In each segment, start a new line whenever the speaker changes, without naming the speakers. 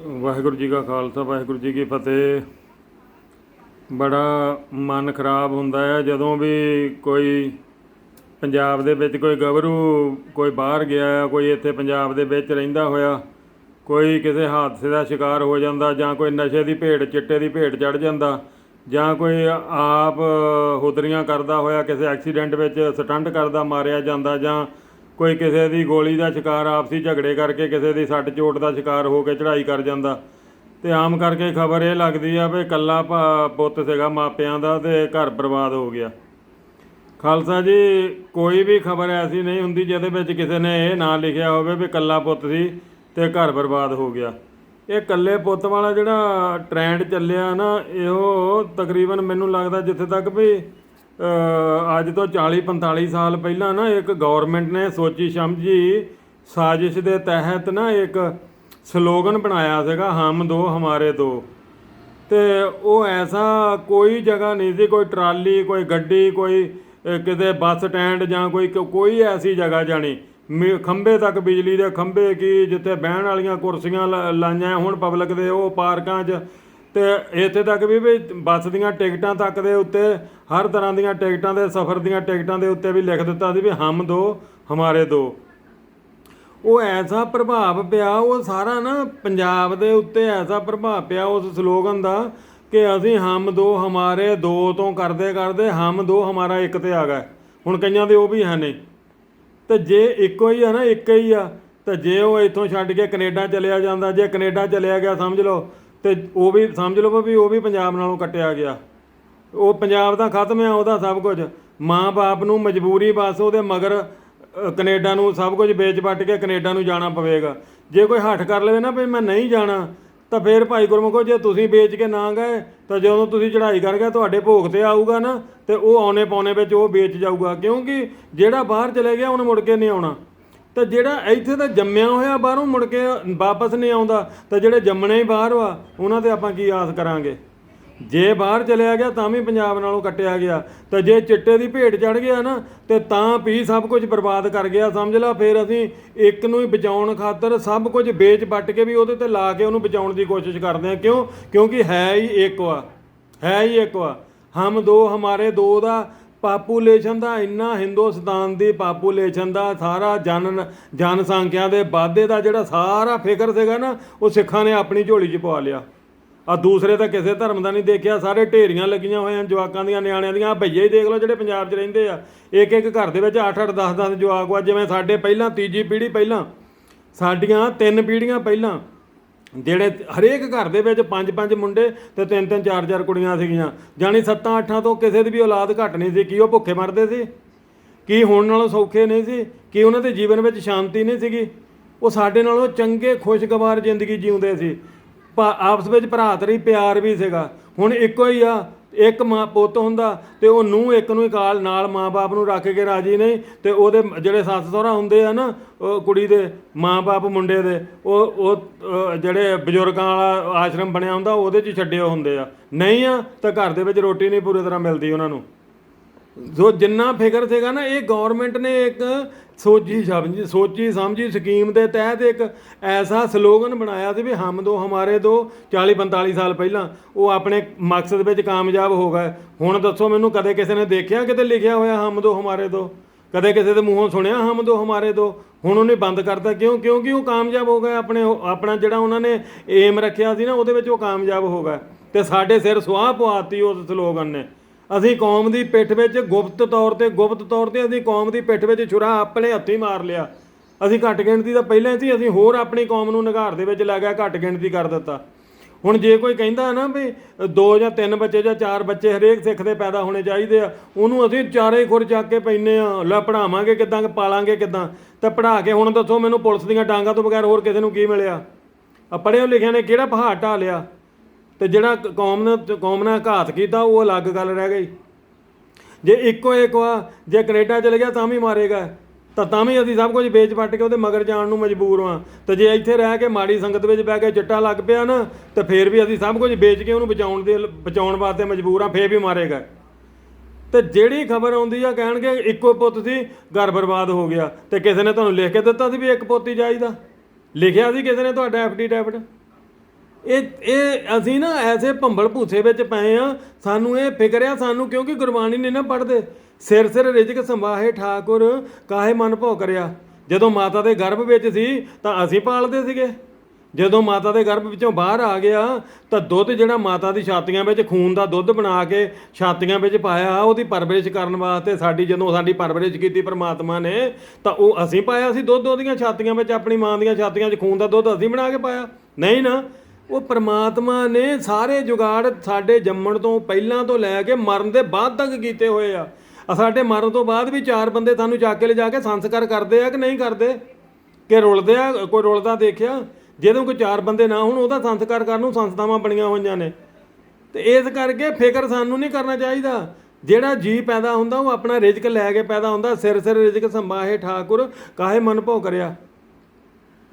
ਵਾਹਿਗੁਰੂ ਜੀ ਕਾ ਖਾਲਸਾ ਵਾਹਿਗੁਰੂ ਜੀ ਕੀ ਫਤਿਹ। ਬੜਾ ਮਨ ਖਰਾਬ ਹੁੰਦਾ ਹੈ ਜਦੋਂ ਵੀ ਕੋਈ ਪੰਜਾਬ ਦੇ ਵਿੱਚ ਕੋਈ ਗੱਭਰੂ ਕੋਈ ਬਾਹਰ ਗਿਆ ਹੈ, ਕੋਈ ਇੱਥੇ ਪੰਜਾਬ ਦੇ ਵਿੱਚ ਰਹਿੰਦਾ ਹੋਇਆ ਕੋਈ ਕਿਸੇ ਹਾਦਸੇ ਦਾ ਸ਼ਿਕਾਰ ਹੋ ਜਾਂਦਾ ਜਾਂ ਕੋਈ ਨਸ਼ੇ ਦੀ ਭੇਟ ਚਿੱਟੇ ਦੀ ਭੇਟ ਚੜ ਜਾਂਦਾ ਜਾਂ ਕੋਈ ਆਪ ਹੁਦਰੀਆਂ ਕਰਦਾ ਹੋਇਆ ਕਿਸੇ ਐਕਸੀਡੈਂਟ ਵਿੱਚ ਸਟੰਟ ਕਰਦਾ ਮਾਰਿਆ ਜਾਂਦਾ ਜਾਂ ਕੋਈ ਕਿਸੇ ਦੀ ਗੋਲੀ ਦਾ ਸ਼ਿਕਾਰ ਆਪਸੀ ਝਗੜੇ ਕਰਕੇ ਕਿਸੇ ਦੀ ਸੱਟ ਚੋਟ ਦਾ ਸ਼ਿਕਾਰ ਹੋ ਕੇ ਚੜ੍ਹਾਈ ਕਰ ਜਾਂਦਾ। ਤੇ ਆਮ ਕਰਕੇ ਖਬਰ ਇਹ ਲੱਗਦੀ ਆ ਵੀ ਕੱਲਾ ਭਾ- ਪੁੱਤ ਸੀਗਾ ਮਾਪਿਆਂ ਦਾ ਤੇ ਘਰ ਬਰਬਾਦ ਹੋ ਗਿਆ। ਖਾਲਸਾ ਜੀ, ਕੋਈ ਵੀ ਖਬਰ ਐਸੀ ਨਹੀਂ ਹੁੰਦੀ ਜਿਹਦੇ ਵਿੱਚ ਕਿਸੇ ਨੇ ਇਹ ਨਾ ਲਿਖਿਆ ਹੋਵੇ ਵੀ ਕੱਲਾ ਪੁੱਤ ਸੀ ਤੇ ਘਰ ਬਰਬਾਦ ਹੋ ਗਿਆ। ਇਹ ਕੱਲੇ ਪੁੱਤ ਵਾਲਾ ਜਿਹੜਾ ਟ੍ਰੈਂਡ ਚੱਲਿਆ ਨਾ, ਇਹੋ ਤਕਰੀਬਨ ਮੈਨੂੰ ਲੱਗਦਾ ਜਿੱਥੇ ਤੱਕ ਵੀ ਅੱਜ ਤੋਂ 40 45 ਸਾਲ ਪਹਿਲਾਂ ਨਾ ਇੱਕ ਗਵਰਨਮੈਂਟ ਨੇ ਸੋਚੀ ਸਮਝੀ ਸਾਜ਼ਿਸ਼ ਦੇ ਤਹਿਤ ਨਾ ਇੱਕ ਸਲੋਗਨ ਬਣਾਇਆ ਸੀਗਾ, ਹਮ ਦੋ ਹਮਾਰੇ ਦੋ। ਤੇ ਉਹ ਐਸਾ ਕੋਈ ਜਗ੍ਹਾ ਨਹੀਂ ਸੀ, ਕੋਈ ਟਰਾਲੀ, ਕੋਈ ਗੱਡੀ, ਕੋਈ ਕਿਤੇ ਬੱਸ ਸਟੈਂਡ ਜਾਂ ਕੋਈ ਕੋਈ ਐਸੀ ਜਗ੍ਹਾ ਜਾਣੀ ਮੀ- ਖੰਭੇ ਤੱਕ ਬਿਜਲੀ ਦੇ ਖੰਭੇ ਕੀ, ਜਿੱਥੇ ਬਹਿਣ ਵਾਲੀਆਂ ਕੁਰਸੀਆਂ ਲਾ- ਲਾਈਆਂ, ਹੁਣ ਪਬਲਿਕ ਦੇ ਉਹ ਪਾਰਕਾਂ 'ਚ ਤੇ ਇੱਥੇ ਤੱਕ ਵੀ ਵੀ ਬੱਸ ਦੀਆਂ ਟਿਕਟਾਂ ਤੱਕ ਦੇ ਉੱਤੇ, ਹਰ ਤਰ੍ਹਾਂ ਦੀਆਂ ਟਿਕਟਾਂ ਦੇ, ਸਫ਼ਰ ਦੀਆਂ ਟਿਕਟਾਂ ਦੇ ਉੱਤੇ ਵੀ ਲਿਖ ਦਿੱਤਾ ਸੀ ਵੀ ਹਮ ਦੋ, ਹਮਾਰੇ ਦੋ। ਉਹ ਐਸਾ ਪ੍ਰਭਾਵ ਪਿਆ, ਉਹ ਸਾਰਾ ਨਾ ਪੰਜਾਬ ਦੇ ਉੱਤੇ ਐਸਾ ਪ੍ਰਭਾਵ ਪਿਆ ਉਸ ਸਲੋਗਨ ਦਾ ਕਿ ਅਸੀਂ ਹਮ ਦੋ, ਹਮਾਰੇ ਦੋ ਤੋਂ ਕਰਦੇ ਕਰਦੇ ਹਮ ਦੋ, ਹਮਾਰਾ ਇੱਕ ਤੇ ਆ ਗਏ। ਹੁਣ ਕਈਆਂ ਦੇ ਉਹ ਵੀ ਹੈ ਨਹੀਂ। ਤੇ ਜੇ ਇੱਕੋ ਹੀ ਆ ਨਾ, ਇੱਕ ਹੀ ਆ, ਤਾਂ ਜੇ ਉਹ ਇੱਥੋਂ ਛੱਡ ਕੇ ਕੈਨੇਡਾ ਚਲਿਆ ਜਾਂਦਾ, ਜੇ ਕੈਨੇਡਾ ਚਲਿਆ ਗਿਆ, ਸਮਝ ਲਓ ਤੇ ਉਹ ਵੀ ਸਮਝ ਲਵੋ ਵੀ ਉਹ ਵੀ ਪੰਜਾਬ ਨਾਲੋਂ ਕੱਟਿਆ ਗਿਆ। ਉਹ ਪੰਜਾਬ ਤਾਂ ਖਤਮ ਆ ਉਹਦਾ ਸਭ ਕੁਝ। ਮਾਂ-ਬਾਪ ਨੂੰ ਮਜਬੂਰੀ ਬਸ ਉਹਦੇ ਮਗਰ ਅ, ਕੈਨੇਡਾ ਨੂੰ ਸਭ ਕੁਝ ਵੇਚ ਵੱਟ ਕੇ ਕੈਨੇਡਾ ਨੂੰ ਜਾਣਾ ਪਵੇਗਾ। ਜੇ ਕੋਈ ਹੱਠ ਕਰ ਲਵੇ ਨਾ ਵੀ ਮੈਂ ਨਹੀਂ ਜਾਣਾ ਤਾਂ ਫੇਰ ਭਾਈ ਗੁਰਮੁਖੋ ਜੇ ਤੁਸੀਂ ਵੇਚ ਕੇ ਨਾ ਗਏ ਤਾਂ ਜਦੋਂ ਤੁਸੀਂ ਚੜ੍ਹਾਈ ਕਰ ਗਏ ਤੁਹਾਡੇ ਭੋਗ ਤੇ ਆਊਗਾ ਨਾ ਤੇ ਉਹ ਆਉਣੇ ਪਾਉਣੇ ਵਿੱਚ ਉਹ ਵੇਚ ਜਾਊਗਾ। ਕਿਉਂਕਿ ਜਿਹੜਾ ਬਾਹਰ ਚਲੇ ਗਿਆ ਉਹਨੇ ਮੁੜ ਕੇ ਨਹੀਂ ਆਉਣਾ। ਤਾਂ ਜਿਹੜਾ ਇੱਥੇ ਤਾਂ ਜੰਮਿਆ ਹੋਇਆ ਬਾਹਰੋਂ ਮੁੜ ਕੇ ਵਾਪਸ ਨਹੀਂ ਆਉਂਦਾ, ਤਾਂ ਜਿਹੜੇ ਜੰਮਣੇ ਹੀ ਬਾਹਰ ਵਾ, ਉਹਨਾਂ ਤੇ ਆਪਾਂ ਕੀ ਆਸ ਕਰਾਂਗੇ? ਜੇ ਬਾਹਰ ਚਲਿਆ ਗਿਆ ਤਾਂ ਵੀ ਪੰਜਾਬ ਨਾਲੋਂ ਕੱਟਿਆ ਗਿਆ, ਤਾਂ ਜੇ ਚਿੱਟੇ ਦੀ ਭੇਟ ਚੜ ਗਿਆ ਨਾ, ਤੇ ਤਾਂ ਵੀ ਸਭ ਕੁਝ ਬਰਬਾਦ ਕਰ ਗਿਆ, ਸਮਝ ਲਾ, ਫਿਰ ਅਸੀਂ ਇੱਕ ਨੂੰ ਹੀ ਬਚਾਉਣ ਖਾਤਰ ਸਭ ਕੁਝ ਵੇਚ ਵੱਟ ਕੇ ਵੀ ਉਹਦੇ ਤੇ ਲਾ ਕੇ ਉਹਨੂੰ ਬਚਾਉਣ ਦੀ ਕੋਸ਼ਿਸ਼ ਕਰਦੇ ਆ ਕਿਉਂ? ਕਿਉਂਕਿ ਹੈ ਹੀ ਇੱਕ ਵਾ, ਹੈ ਹੀ ਇੱਕ ਵਾ। ਹਮ ਦੋ, ਹਮਾਰੇ ਦੋ ਦਾ ਪਾਪੂਲੇਸ਼ਨ ਦਾ ਇੰਨਾ ਹਿੰਦੁਸਤਾਨ ਦੀ ਪਾਪੂਲੇਸ਼ਨ ਦਾ ਸਾਰਾ ਜਨ ਜਨਸੰਖਿਆ ਦੇ ਵਾਧੇ ਦਾ ਜਿਹੜਾ ਸਾਰਾ ਫਿਕਰ ਸੀਗਾ ਨਾ, ਉਹ ਸਿੱਖਾਂ ਨੇ ਆਪਣੀ ਝੋਲੀ 'ਚ ਪਵਾ ਲਿਆ। ਆ ਦੂਸਰੇ ਤਾਂ ਕਿਸੇ ਧਰਮ ਦਾ ਨਹੀਂ ਦੇਖਿਆ, ਸਾਰੇ ਢੇਰੀਆਂ ਲੱਗੀਆਂ ਹੋਈਆਂ ਜਵਾਕਾਂ ਦੀਆਂ, ਨਿਆਣਿਆਂ ਦੀਆਂ। ਆਹ ਭਈਏ ਹੀ ਦੇਖ ਲਓ ਜਿਹੜੇ ਪੰਜਾਬ 'ਚ ਰਹਿੰਦੇ ਆ। ਇੱਕ ਇੱਕ ਘਰ ਦੇ ਵਿੱਚ 8 8 10 10 ਜਵਾਕ ਆ, ਜਿਵੇਂ ਸਾਡੇ ਪਹਿਲਾਂ ਤੀਜੀ ਪੀੜ੍ਹੀ ਪਹਿਲਾਂ, ਸਾਡੀਆਂ ਤਿੰਨ ਪੀੜ੍ਹੀਆਂ ਪਹਿਲਾਂ। ਜਿਹੜੇ ਹਰੇਕ ਘਰ ਦੇ ਵਿੱਚ ਪੰਜ ਪੰਜ ਮੁੰਡੇ ਤੇ ਤਿੰਨ ਤਿੰਨ ਚਾਰ ਚਾਰ ਕੁੜੀਆਂ ਸੀਗੀਆਂ, ਜਾਣੀ ਸੱਤਾਂ ਅੱਠਾਂ ਤੋਂ ਕਿਸੇ ਦੀ ਵੀ ਔਲਾਦ ਘੱਟ ਨਹੀਂ ਸੀ, ਕੀ ਉਹ ਭੁੱਖੇ ਮਰਦੇ ਸੀ? ਕੀ ਹੋਣ ਨਾਲੋਂ ਸੌਖੇ ਨਹੀਂ ਸੀ? ਕੀ ਉਹਨਾਂ ਦੇ ਜੀਵਨ ਵਿੱਚ ਸ਼ਾਂਤੀ ਨਹੀਂ ਸੀਗੀ? ਉਹ ਸਾਡੇ ਨਾਲੋਂ ਚੰਗੇ, ਖੁਸ਼ਗਵਾਰ ਜ਼ਿੰਦਗੀ ਜਿਉਂਦੇ ਸੀ। ਭਾ- ਆਪਸ ਵਿੱਚ ਭਰਾਤਰੀ ਪਿਆਰ ਵੀ ਸੀਗਾ। ਹੁਣ ਇੱਕੋ ਹੀ ਆ ਇੱਕ ਮਾਂ ਪੁੱਤ ਹੁੰਦਾ ਤੇ ਉਹ ਨੂੰ ਇੱਕ ਨੂੰ ਇਕਾਲ ਨਾਲ ਮਾਂ-ਬਾਪ ਨੂੰ ਰੱਖ ਕੇ ਰਾਜੀ ਨਹੀਂ ਤੇ ਉਹਦੇ ਜਿਹੜੇ ਸੱਸ ਸਹੁਰਾ ਹੁੰਦੇ ਆ ਨਾ, ਉਹ ਕੁੜੀ ਦੇ ਮਾਂ-ਬਾਪ ਮੁੰਡੇ ਦੇ, ਉਹ ਉਹ ਜਿਹੜੇ ਬਜ਼ੁਰਗਾਂ ਵਾਲਾ ਆਸ਼ਰਮ ਬਣਿਆ ਹੁੰਦਾ ਉਹਦੇ 'ਚ ਹੀ ਛੱਡੇ ਹੁੰਦੇ ਆ। ਨਹੀਂ ਆ ਤਾਂ ਘਰ ਦੇ ਵਿੱਚ ਰੋਟੀ ਨਹੀਂ ਪੂਰੀ ਤਰ੍ਹਾਂ ਮਿਲਦੀ ਉਹਨਾਂ ਨੂੰ। ਜੋ ਜਿੰਨਾ ਫਿਕਰ ਸੀਗਾ ਨਾ, ਇਹ ਗਵਰਨਮੈਂਟ ਨੇ ਇੱਕ ਸੋਚੀ ਸਮਝੀ ਸੋਚੀ ਸਮਝੀ ਸਕੀਮ ਦੇ ਤਹਿਤ ਇੱਕ ਐਸਾ ਸਲੋਗਨ ਬਣਾਇਆ ਸੀ ਵੀ ਹਮ ਦੋ, ਹਮਾਰੇ ਦੋ 40 45 ਸਾਲ ਪਹਿਲਾਂ। ਉਹ ਆਪਣੇ ਮਕਸਦ ਵਿੱਚ ਕਾਮਯਾਬ ਹੋ ਗਏ। ਹੁਣ ਦੱਸੋ ਮੈਨੂੰ, ਕਦੇ ਕਿਸੇ ਨੇ ਦੇਖਿਆ, ਕਿਤੇ ਲਿਖਿਆ ਹੋਇਆ ਹਮ ਦੋ, ਹਮਾਰੇ ਦੋ? ਕਦੇ ਕਿਸੇ ਦੇ ਮੂੰਹੋਂ ਸੁਣਿਆ ਹਮ ਦੋ, ਹਮਾਰੇ ਦੋ? ਹੁਣ ਉਹਨੇ ਬੰਦ ਕਰਤਾ। ਕਿਉਂ? ਕਿਉਂਕਿ ਉਹ ਕਾਮਯਾਬ ਹੋ ਗਏ। ਆਪਣੇ ਉਹ- ਆਪਣਾ ਜਿਹੜਾ ਉਹਨਾਂ ਨੇ ਏਮ ਰੱਖਿਆ ਸੀ ਨਾ, ਉਹਦੇ ਵਿੱਚ ਉਹ ਕਾਮਯਾਬ ਹੋ ਗਏ। ਤੇ ਸਾਡੇ ਸਿਰ ਸੁਆਹ ਪਵਾਤੀ ਉਸ ਸਲੋਗਨ ਨੇ। ਅਸੀਂ ਕੌਮ ਦੀ ਪਿੱਠ ਵਿੱਚ ਗੁਪਤ ਤੌਰ ਤੇ, ਗੁਪਤ ਤੌਰ ਤੇ ਅਸੀਂ ਕੌਮ ਦੀ ਪਿੱਠ ਵਿੱਚ ਛੁਰਾ ਆਪਣੇ ਹੱਥੀਂ ਮਾਰ ਲਿਆ। ਅਸੀਂ ਘੱਟ ਗਿਣਤੀ ਦਾ ਪਹਿਲਾਂ ਹੀ ਸੀ, ਅਸੀਂ ਹੋਰ ਆਪਣੀ ਕੌਮ ਨੂੰ ਨਿਗਾਰ ਦੇ ਵਿੱਚ ਲੈ ਗਿਆ, ਘੱਟ ਗਿਣਤੀ ਕਰ ਦਿੱਤਾ। ਹੁਣ ਜੇ ਕੋਈ ਕਹਿੰਦਾ ਨਾ ਵੀ ਦੋ ਜਾਂ ਤਿੰਨ ਬੱਚੇ ਜਾਂ ਚਾਰ ਬੱਚੇ ਹਰੇਕ ਸਿੱਖ ਦੇ ਪੈਦਾ ਹੋਣੇ ਚਾਹੀਦੇ ਆ, ਉਹਨੂੰ ਅਸੀਂ ਚਾਰੇ ਖੁਰ ਚੱਕ ਕੇ ਪੈਨੇ ਆ, ਲੈ ਪੜਾਵਾਂਗੇ ਕਿਦਾਂ, ਪਾਲਾਂਗੇ ਕਿਦਾਂ? ਤਾਂ ਪੜਾ ਕੇ ਹੁਣ ਦੱਸੋ ਮੈਨੂੰ ਪੁਲਿਸ ਦੀਆਂ ਡਾਂਗਾਂ ਤੋਂ ਬਗੈਰ ਹੋਰ ਕਿਸੇ ਨੂੰ ਕੀ ਮਿਲਿਆ? ਆ ਪੜ੍ਹੇ ਲਿਖਿਆ ਨੇ ਕਿਹੜਾ ਪਹਾੜ ਢਾ ਲਿਆ? ਤੇ ਜਿਹੜਾ ਕੌਮ ਨੇ ਕੌਮ ਨਾਲ ਘਾਤ ਕੀਤਾ, ਉਹ ਅਲੱਗ ਗੱਲ ਰਹਿ ਗਈ। ਜੇ ਇੱਕੋ ਇੱਕ ਵਾ, ਜੇ ਕੈਨੇਡਾ ਚਲੇ ਗਿਆ ਤਾਂ ਵੀ ਮਾਰੇਗਾ। ਤਾਂ ਤਾਂ ਵੀ ਅਸੀਂ ਸਭ ਕੁਝ ਵੇਚ ਵੱਟ ਕੇ ਉਹਦੇ ਮਗਰ ਜਾਣ ਨੂੰ ਮਜਬੂਰ ਹਾਂ ਤੇ ਜੇ ਇੱਥੇ ਰਹਿ ਕੇ ਮਾੜੀ ਸੰਗਤ ਵਿੱਚ ਬਹਿ ਕੇ ਚਿੱਟਾ ਲੱਗ ਪਿਆ ਨਾ, ਤਾਂ ਫੇਰ ਵੀ ਅਸੀਂ ਸਭ ਕੁਝ ਵੇਚ ਕੇ ਉਹਨੂੰ ਬਚਾਉਣ ਦੇ ਬਚਾਉਣ ਵਾਸਤੇ ਮਜਬੂਰ ਹਾਂ ਫੇਰ ਵੀ ਮਾਰੇਗਾ। ਤੇ ਜਿਹੜੀ ਖਬਰ ਆਉਂਦੀ ਆ, ਕਹਿਣਗੇ ਇੱਕੋ ਪੁੱਤ ਸੀ, ਘਰ ਬਰਬਾਦ ਹੋ ਗਿਆ। ਤੇ ਕਿਸੇ ਨੇ ਤੁਹਾਨੂੰ ਲਿਖ ਕੇ ਦਿੱਤਾ ਸੀ ਵੀ ਇੱਕ ਪੁੱਤ ਹੀ ਚਾਹੀਦਾ ਲਿਖਿਆ ਸੀ ਕਿਸੇ ਨੇ ਤੁਹਾਡਾ ਐਫਡੀ ਡੈਬਿਟ ਇਹ ਇਹ ਅਸੀਂ ਨਾ ਐਸੇ ਭੰਬਲ ਭੂਸੇ ਵਿੱਚ ਪਏ ਆ ਸਾਨੂੰ ਇਹ ਫਿਕਰ ਆ, ਸਾਨੂੰ ਕਿਉਂਕਿ ਗੁਰਬਾਣੀ ਨਹੀਂ ਨਾ ਪੜਦੇ ਸਿਰ ਸਿਰ ਰਿਜਕ ਸੰਭਾਹੇ ਠਾਕੁਰ, ਕਾਹੇ ਮਨ ਭੋ ਕਰਿਆ। ਜਦੋਂ ਮਾਤਾ ਦੇ ਗਰਭ ਵਿੱਚ ਸੀ, ਤਾਂ ਅਸੀਂ ਪਾਲਦੇ ਸੀਗੇ। ਜਦੋਂ ਮਾਤਾ ਦੇ ਗਰਭ ਵਿੱਚੋਂ ਬਾਹਰ ਆ ਗਿਆ, ਤਾਂ ਦੁੱਧ ਜਿਹੜਾ ਮਾਤਾ ਦੀ ਛਾਤੀਆਂ ਵਿੱਚ ਖੂਨ ਦਾ ਦੁੱਧ ਬਣਾ ਕੇ ਛਾਤੀਆਂ ਵਿੱਚ ਪਾਇਆ, ਉਹਦੀ ਪਰਵਰਿਸ਼ ਕਰਨ ਵਾਸਤੇ ਸਾਡੀ, ਜਦੋਂ ਸਾਡੀ ਪਰਵਰਿਸ਼ ਕੀਤੀ ਪ੍ਰਮਾਤਮਾ ਨੇ, ਤਾਂ ਉਹ ਅਸੀਂ ਪਾਇਆ ਸੀ ਦੁੱਧ ਉਹਦੀਆਂ ਛਾਤੀਆਂ ਵਿੱਚ, ਆਪਣੀ ਮਾਂ ਦੀਆਂ ਛਾਤੀਆਂ 'ਚ ਖੂਨ ਦਾ ਦੁੱਧ ਅਸੀਂ ਬਣਾ ਕੇ ਪਾਇਆ। ਨਹੀਂ ਨਾ ਉਹ ਪ੍ਰਮਾਤਮਾ ਨੇ ਸਾਰੇ ਜੁਗਾੜ ਸਾਡੇ ਜੰਮਣ ਤੋਂ ਪਹਿਲਾਂ ਤੋਂ ਲੈ ਕੇ ਮਰਨ ਦੇ ਬਾਅਦ ਤੱਕ ਕੀਤੇ ਹੋਏ ਆ। ਸਾਡੇ ਮਰਨ ਤੋਂ ਬਾਅਦ ਵੀ ਚਾਰ ਬੰਦੇ ਸਾਨੂੰ ਚੱਕ ਕੇ ਲਿਜਾ ਕੇ ਸੰਸਕਾਰ ਕਰਦੇ ਆ ਕਿ ਨਹੀਂ ਕਰਦੇ? ਕਿ ਰੁਲਦੇ ਆ, ਕੋਈ ਰੁਲਦਾ ਦੇਖਿਆ? ਜਦੋਂ ਕੋਈ ਚਾਰ ਬੰਦੇ ਨਾ ਹੋਣ, ਉਹਦਾ ਸੰਸਕਾਰ ਕਰਨ ਨੂੰ ਸੰਸਥਾਵਾਂ ਬਣੀਆਂ ਹੋਈਆਂ ਨੇ। ਤੇ ਇਸ ਕਰਕੇ ਫਿਕਰ ਸਾਨੂੰ ਨਹੀਂ ਕਰਨਾ ਚਾਹੀਦਾ। ਜਿਹੜਾ ਜੀ ਪੈਦਾ ਹੁੰਦਾ, ਉਹ ਆਪਣਾ ਰਿਜ਼ਕ ਲੈ ਕੇ ਪੈਦਾ ਹੁੰਦਾ। ਸਿਰ ਸਿਰ ਰਿਜ਼ਕ ਸੰਭਾਹੇ ਠਾਕੁਰ, ਕਾਹੇ ਮਨ ਭੋ ਕਰਿਆ?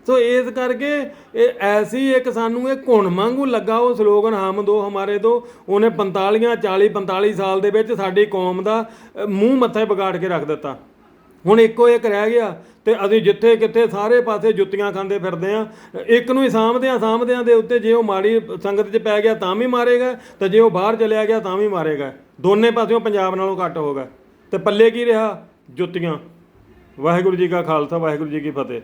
ਸੋ ਇਸ ਕਰਕੇ ਇਹ ਐਸੀ ਇੱਕ ਸਾਨੂੰ ਇਹ ਘੁਣ ਵਾਂਗੂ ਲੱਗਾ, ਉਹ ਸਲੋਗਨ ਹਮ ਦੋ ਹਮਾਰੇ ਦੋ, ਉਹਨੇ 45 40 45 ਸਾਲ ਦੇ ਵਿੱਚ ਸਾਡੀ ਕੌਮ ਦਾ ਮੂੰਹ ਮੱਥੇ ਵਿਗਾੜ ਕੇ ਰੱਖ ਦਿੱਤਾ। ਹੁਣ ਇੱਕੋ ਇੱਕ ਰਹਿ ਗਿਆ ਤੇ ਅਸੀਂ ਜਿੱਥੇ ਕਿੱਥੇ ਸਾਰੇ ਪਾਸੇ ਜੁੱਤੀਆਂ ਖਾਂਦੇ ਫਿਰਦੇ ਆ, ਇੱਕ ਨੂੰ ਹੀ ਸਾਂਭਦੇ ਆ ਸਾਂਭਦਿਆਂ ਦੇ ਉੱਤੇ ਜੇ ਉਹ ਮਾੜੀ ਸੰਗਤ 'ਚ ਪੈ ਗਿਆ ਤਾਂ ਵੀ ਮਾਰੇਗਾ ਤੇ ਜੇ ਉਹ ਬਾਹਰ ਚਲਿਆ ਗਿਆ ਤਾਂ ਵੀ ਮਾਰੇਗਾ। ਦੋਨੇ ਪਾਸਿਓਂ ਪੰਜਾਬ ਨਾਲੋਂ ਘੱਟ ਹੋਗਾ ਤੇ ਪੱਲੇ ਕੀ ਰਿਹਾ? ਜੁੱਤੀਆਂ। ਵਾਹਿਗੁਰੂ ਜੀ ਕਾ ਖਾਲਸਾ, ਵਾਹਿਗੁਰੂ ਜੀ ਕੀ ਫਤਿਹ।